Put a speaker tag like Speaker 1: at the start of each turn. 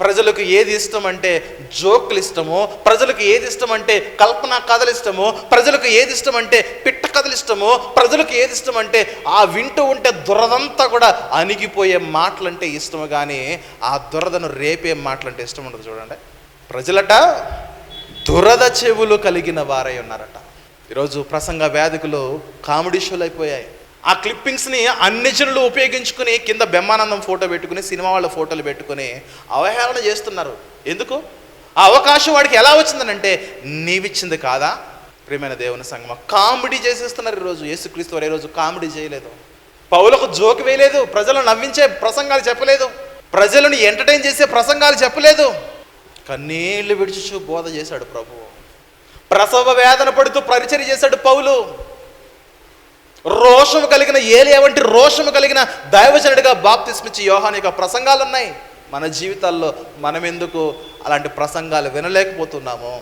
Speaker 1: ప్రజలకు ఏది ఇష్టం అంటే జోకులు ఇష్టమో ప్రజలకు ఏది ఇష్టం అంటే కల్పన కథలు ఇష్టమో ప్రజలకు ఏది ఇష్టం అంటే పిట్ట కథలు ఇష్టమో ప్రజలకు ఏది ఇష్టం అంటే ఆ వింటూ ఉంటే దురదంతా కూడా అణిగిపోయే మాటలంటే ఇష్టము. కానీ ఆ దురదను రేపే మాటలంటే ఇష్టం ఉండదు చూడండి. ప్రజలట దురద చెవులు కలిగిన వారై ఉన్నారట. ఈరోజు ప్రసంగ వేదికలు కామెడీ షోలు అయిపోయాయి. ఆ క్లిప్పింగ్స్ని అన్ని జనులు ఉపయోగించుకుని కింద బ్రహ్మానందం ఫోటో పెట్టుకుని సినిమా వాళ్ళ ఫోటోలు పెట్టుకుని అవహేళన చేస్తున్నారు. ఎందుకు? ఆ అవకాశం వాడికి ఎలా వచ్చిందనంటే నీవిచ్చింది కాదా? ప్రియమైన దేవుని సంగమ కామెడీ చేసేస్తున్నారు ఈరోజు యేసుక్రీస్తు వారు. ఏ రోజు కామెడీ చేయలేదు. పౌలకు జోకు వేయలేదు ప్రజలను నవ్వించే ప్రసంగాలు చెప్పలేదు ప్రజలను ఎంటర్టైన్ చేసే ప్రసంగాలు చెప్పలేదు. కన్నీళ్ళు విడిచుచు బోధ చేశాడు ప్రభువు ప్రసవ వేదన పడుతూ పరిచయం చేశాడు పౌలు. రోషము కలిగిన ఏలియా వంటి రోషము కలిగిన దైవజనుడిగా బాప్తిస్మిచ్చి యోహాన్ యొక్క ప్రసంగాలు ఉన్నాయి మన జీవితాల్లో మనమెందుకు అలాంటి ప్రసంగాలు వినలేకపోతున్నాము?